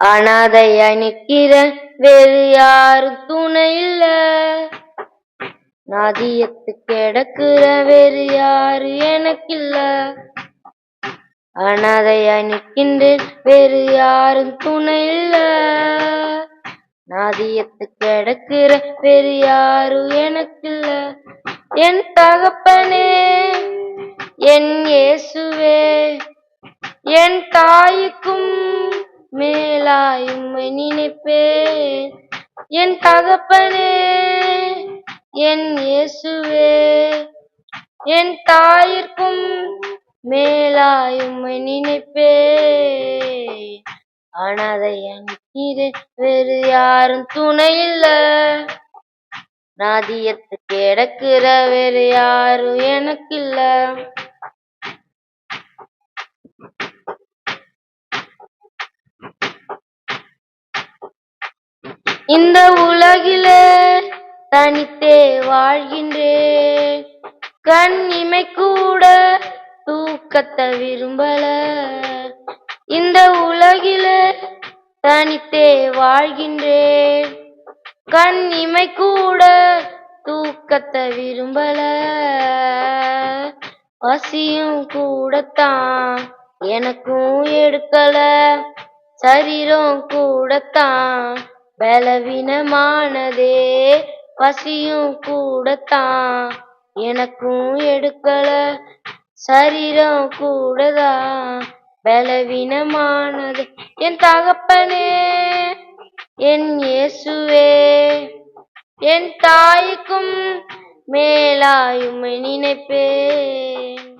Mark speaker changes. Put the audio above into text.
Speaker 1: அனாதையாய் நிற்கிற வேறு யாரும் துணை இல்ல நாதியத்து கிடக்குற வேறு யாரு எனக்கில்ல. அனாதையாய் நிற்கின்றேன் வேறு யாரும் துணை இல்ல நாதியத்து கிடக்குற வேறு யாரும் எனக்கில்ல. என் தகப்பனே என் இயேசுவே என் தாய்க்கும் மேலாய் உம்மை நினைப்பேன் என் தகப்பனே என் இயேசுவே. என் தாயிற்கும் மேலாய் உம்மை நினைப்பேன் அனாதையா நிற்கிறேன் வேறு யாரும் துணை இல்ல. நாதியத்து கிடக்கிற வேறு யாரும் எனக்கு இல்லை. இந்த உலகிலே தனித்தே வாழ்கின்றேன். கண் இமை கூட தூக்கத்தை விரும்பல. இந்த உலகிலே தனித்தே வாழ்கின்றேன். கண் இமை கூட தூக்கத்தை விரும்பல. பசியும் கூடத்தான் எனக்கும் எடுக்கல. சரீரம் கூடத்தான் பலவீனமானதே பசியும் கூடத்தான். எனக்கும் எடுக்கல சரீரம் கூடதான். பலவீனமானது என் தகப்பனே என் இயேசுவே. என் தாய்க்கும் மேலாயுமை நினைப்பேன்.